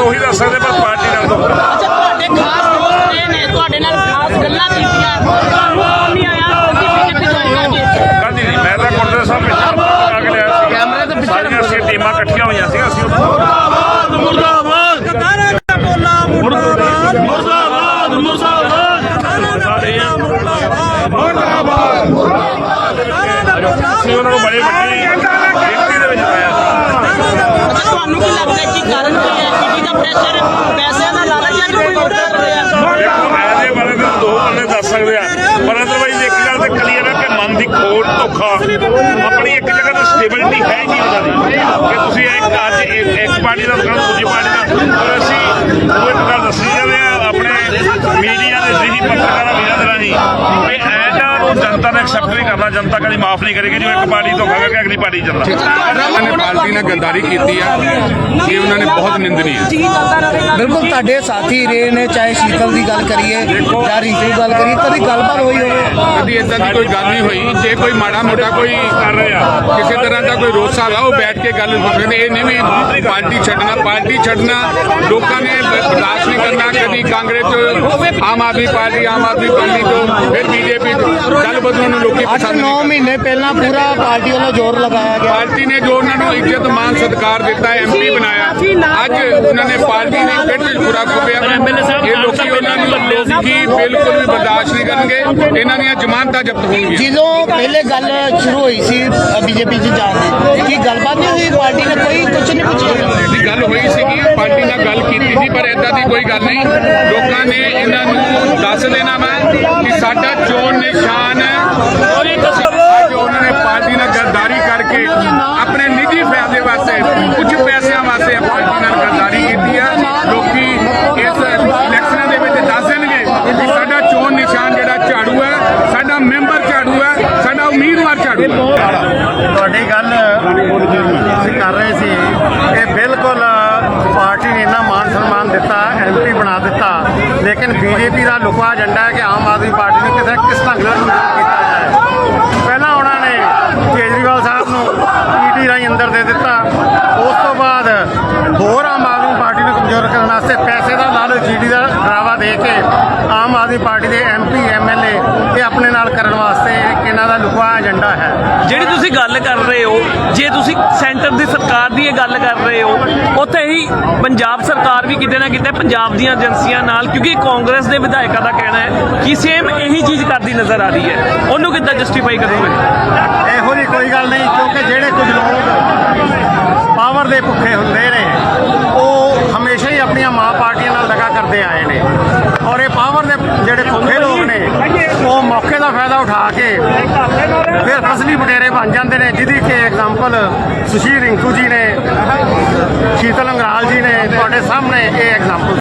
ਤੁਹਾਨੂੰ ਉਹੀ ਦੱਸ ਸਕਦੇ ਪਰ ਪਾਰਟੀ ਨਾਲ ਤੋਂ ਅੱਛਾ ਇਕੱਠੀਆਂ ਹੋਈਆਂ ਸੀ ਉਹਨਾਂ ਨੂੰ ਬੜੇ ਵੱਡੀ ਗਿਣਤੀ ਦੇ ਵਿੱਚ ਆਇਆ ਤੁਹਾਨੂੰ ਕੀ ਲੱਗਦਾ ਕੀ ਕਾਰਨ ਹੈ ਦਾ ਪ੍ਰੈਸ਼ਰ ਪੈਸਿਆਂ ਦਾ ਲਾਲਚ ਜਾਂ ਕੋਈ ਹੋਰ ਕਰ ਦੇਖੋ ਮੈਂ ਬਾਰੇ ਤਾਂ ਦੋ ਬੰਦੇ ਦੱਸ ਸਕਦੇ ਆ ਪਰ ਅਦਰਵਾਈਜ਼ ਇੱਕ ਗੱਲ ਤਾਂ ਕਲੀਅਰ ਹੈ ਕਿ ਮਨ ਦੀ ਖੋਟ ਧੋਖਾ ਆਪਣੀ ਇੱਕ ਜਗ੍ਹਾ ਤੇ ਸਟੇਬਿਲਿਟੀ ਹੈ ਹੀ ਨਹੀਂ ਉਹਨਾਂ ਦੀ ਕਿ ਤੁਸੀਂ ਇੱਕ ਅੱਜ ਇੱਕ ਪਾਰਟੀ ਦਾ ਦੁਕਾਨ ਦੂਜੀ ਪਾਰਟੀ ਦਾ ਪਰ ਅਸੀਂ ਉਹ ਇੱਕ ਗੱਲ ਦੱਸੀ ਜਾਂਦੇ ਆ ਆਪਣੇ ਮੀਡੀਆ ਦੇ ਜਿਹੀ ਪੱਤਰਕਾਰਾਂ ਵੀਰਾਂ ਦੇ ਰਾਹੀਂ ਨੂੰ ਜਨਤਾ ਨੇ ਐਕਸੈਪਟ ਨਹੀਂ ਕਰਨਾ ਜਨਤਾ ਕਦੀ ਮਾਫ ਨਹੀਂ ਕਰੇਗੀ ਜਿਵੇਂ ਇੱਕ ਪਾਰਟੀ ਧੋਖਾ ਕਰਕੇ ਅਗਲੀ ਪਾਰਟੀ ਚੱਲਦਾ ਉਹਨਾਂ ਨੇ ਪਾਰਟੀ ਨਾਲ ਗੱਦਾਰੀ ਕੀਤੀ ਆ ਇਹ ਉਹਨਾਂ ਨੇ ਬਹੁਤ ਨਿੰਦਨੀ ਹੈ। ਬਿਲਕੁਲ ਤੁਹਾਡੇ ਸਾਥੀ ਰਹੇ ਨੇ ਚਾਹੇ ਸ਼ੀਤਲ ਦੀ ਗੱਲ ਕਰੀਏ ਜਾਂ ਦੀ ਗੱਲ ਕਰੀਏ ਕਦੀ ਗੱਲਬਾਤ ਹੋਈ ਹੋਵੇ। ਕਦੀ ਇਦਾਂ ਦੀ ਕੋਈ ਗੱਲ ਨਹੀਂ ਹੋਈ। ਜੇ ਕੋਈ ਮਾੜਾ ਮੋਟਾ ਕੋਈ ਕਰ ਰਹੇ ਆ। ਕਿਸੇ ਤਰ੍ਹਾਂ ਦਾ ਕੋਈ ਰੋਸਾ ਵਾ ਉਹ ਬੈਠ ਕੇ ਗੱਲ ਹੋ ਸਕਦੀ ਇਹ ਨਹੀਂ ਵੀ ਪਾਰਟੀ ਛੱਡਣਾ ਪਾਰਟੀ ਛੱਡਣਾ ਲੋਕਾਂ ਨੇ ਬਰਦਾਸ਼ਤ ਨਹੀਂ ਕਰਨਾ। ਕਦੀ ਕਾਂਗਰਸ ਤੋਂ ਆਮ ਆਦਮੀ ਪਾਰਟੀ ਆਮ ਆਦਮੀ ਪਾਰਟੀ ਤੋਂ ਫਿਰ ਬੀਜੇਪੀ ਨੂੰ ਲੋਕੀ 8 ਪਸੰਦ 9 ਨਹੀਂ ਕਰਦੇ। ਮਹੀਨੇ ਪਹਿਲਾਂ ਪੂਰਾ ਪਾਰਟੀ ਵੱਲੋਂ ਜ਼ੋਰ ਲਗਾਇਆ ਗਿਆ। ਪਾਰਟੀ ਨੇ ਜੋ ਉਹਨਾਂ ਨੂੰ ਇੱਜ਼ਤ ਮਾਨ ਸਤਿਕਾਰ ਦਿੱਤਾ ਐਮਪੀ ਬਣਾਇਆ। ਅੱਜ ਉਹਨਾਂ ਨੇ ਪਾਰਟੀ ਨੇ 'ਚ ਬੁਰਾ ਖੋਪਿਆ ਇਹ ਲੋਕੀ ਉਹਨਾਂ ਨੂੰ ਲੋਕੀ ਬਿਲਕੁਲ ਵੀ ਬਰਦਾਸ਼ਤ ਨਹੀਂ ਕਰਨਗੇ। ਇਹਨਾਂ ਦੀਆਂ ਜ਼ਮਾਨਤਾਂ ਜ਼ਬਤ ਹੋਣਗੀਆਂ। ਜਦੋਂ ਪਹਿਲੇ ਗੱਲ ਸ਼ੁਰੂ ਹੋਈ ਸੀ ਬੀਜੇਪੀ 'ਚ ਜਾਣ ਦੀ ਕੀ ਗੱਲਬਾਤ ਨਹੀਂ ਹੋਈ? ਪਾਰਟੀ ਨੇ ਕੋਈ ਕੁਝ ਨਹੀਂ ਪੁੱਛਿਆ? ਸੀਗੀ ਨਾਲ ਗੱਲ ਕੀਤੀ ਸੀ, ਪਰ ਇਦਾਂ ਦੀ ਕੋਈ ਗੱਲ ਨਹੀਂ। ਲੋਕਾਂ ਨੇ ਇਹਨਾਂ ਨੂੰ ਦੱਸ ਦੇਣਾ ਵਾ ਕਿ ਸਾਡਾ ਚੋਣ ਨਿਸ਼ਾਨ ਅੱਜ ਉਹਨਾਂ ਨੇ ਪਾਰਟੀ ਨਾਲ ਗੱਦਾਰੀ ਕਰਕੇ ਆਪਣੇ ਨਿੱਜੀ ਫਾਇਦੇ ਵਾਸਤੇ, ਕੁਝ ਪੈਸਿਆਂ ਵਾਸਤੇ ਪਾਰਟੀ ਨਾਲ ਗੱਦਾਰੀ ਕੀਤੀ ਹੈ ਲੋਕੀ ਇਸ ਇਲੈਕਸ਼ਨਾਂ ਦੇ ਵਿੱਚ ਦੱਸ ਦੇਣਗੇ ਕਿ ਸਾਡਾ ਚੋਣ ਨਿਸ਼ਾਨ ਜਿਹੜਾ ਝਾੜੂ ਹੈ, ਸਾਡਾ ਮੈਂਬਰ ਝਾੜੂ ਹੈ, ਸਾਡਾ ਉਮੀਦਵਾਰ ਝਾੜੂ ਹੈ। ਤੁਹਾਡੀ ਗੱਲ ਅਸੀਂ ਕਰ ਰਹੇ ਸੀ ਇਹ ਬਿਲਕੁਲ ਪਾਰਟੀ ਨੇ ਇੰਨਾ ਮਾਨ ਸਨਮਾਨ ਦਿੱਤਾ ਐਮਪੀ ਬਣਾ ਦਿੱਤਾ ਲੇਕਿਨ ਬੀਜੇਪੀ ਦਾ ਲੁਕਵਾ ਏਜੰਡਾ ਹੈ ਕਿ ਆਮ ਆਦਮੀ ਪਾਰਟੀ ਨੂੰ ਕਿਸੇ ਕਿਸ ਢੰਗ ਨਾਲ ਕੀਤਾ ਜਾਏ। ਪਹਿਲਾਂ ਉਹਨਾਂ ਨੇ ਕੇਜਰੀਵਾਲ ਸਾਹਿਬ ਨੂੰ ਈਟੀ ਰਾਹੀਂ ਅੰਦਰ ਦੇ ਦਿੱਤਾ। ਉਸ ਤੋਂ ਬਾਅਦ ਹੋਰ ਆਮ ਆਦਮੀ ਪਾਰਟੀ ਨੂੰ ਕਮਜ਼ੋਰ ਕਰਨ ਵਾਸਤੇ ਪੈਸੇ ਦਾ ਲਾਲਚ ਈਡੀ ਦਾ ਡਰਾਵਾ ਦੇ ਕੇ ਆਮ ਆਦਮੀ ਪਾਰਟੀ ਦੇ ਐਮਪੀ ਐਮਐਲਏ ਇਹ ਆਪਣੇ ਨਾਲ ਕਰਨ ਵਾਸਤੇ ਲੁਕਵਾ ਏਜੰਡਾ ਹੈ। ਜਿਹੜੀ ਤੁਸੀਂ ਗੱਲ ਕਰ ਰਹੇ ਹੋ ਜੇ ਤੁਸੀਂ ਸੈਂਟਰ ਦੀ ਸਰਕਾਰ ਦੀ ਇਹ ਗੱਲ ਕਰ ਰਹੇ ਹੋ ਉੱਥੇ ਹੀ ਪੰਜਾਬ ਸਰਕਾਰ ਵੀ ਕਿਤੇ ਨਾ ਕਿਤੇ ਪੰਜਾਬ ਦੀਆਂ ਏਜੰਸੀਆਂ ਨਾਲ ਕਿਉਂਕਿ ਕਾਂਗਰਸ ਦੇ ਵਿਧਾਇਕਾਂ ਦਾ ਕਹਿਣਾ ਹੈ ਕਿ ਸੇਮ ਇਹੀ ਚੀਜ਼ ਕਰਦੀ ਨਜ਼ਰ ਆ ਰਹੀ ਹੈ। ਉਹਨੂੰ ਕਿੱਦਾਂ ਜਸਟੀਫਾਈ ਕਰੋਗੇ? ਇਹੋ ਜਿਹੀ ਕੋਈ ਗੱਲ ਨਹੀਂ ਕਿਉਂਕਿ ਜਿਹੜੇ ਕੁਝ ਲੋਕ ਪਾਵਰ ਦੇ ਭੁੱਖੇ ਹੁੰਦੇ ਨੇ ਉਹ ਹਮੇਸ਼ਾ ਹੀ ਆਪਣੀਆਂ ਮਾਂ ਪਾਰਟੀਆਂ ਨਾਲ ਲਗਾ ਕਰਦੇ ਆਏ ਨੇ। ਔਰ ਇਹ ਪਾਵਰ ਦੇ ਜਿਹੜੇ ਭੁੱਖੇ ਲੋਕ ਨੇ ਉਹ ਮੌਕੇ ਦਾ ਫਾਇਦਾ ਉਠਾ ਕੇ ਫਿਰ ਫਸਲੀ ਬਟੇਰੇ ਬਣ ਜਾਂਦੇ ਨੇ, ਜਿਹਦੀ ਕਿ ਐਗਜ਼ਾਮਪਲ ਸੁਸ਼ੀਲ ਰਿੰਕੂ ਜੀ ਨੇ, ਸ਼ੀਤਲ ਅੰਗਰਾਲ ਜੀ ਨੇ, ਤੁਹਾਡੇ ਸਾਹਮਣੇ ਇਹ ਐਗਜ਼ਾਮਪਲ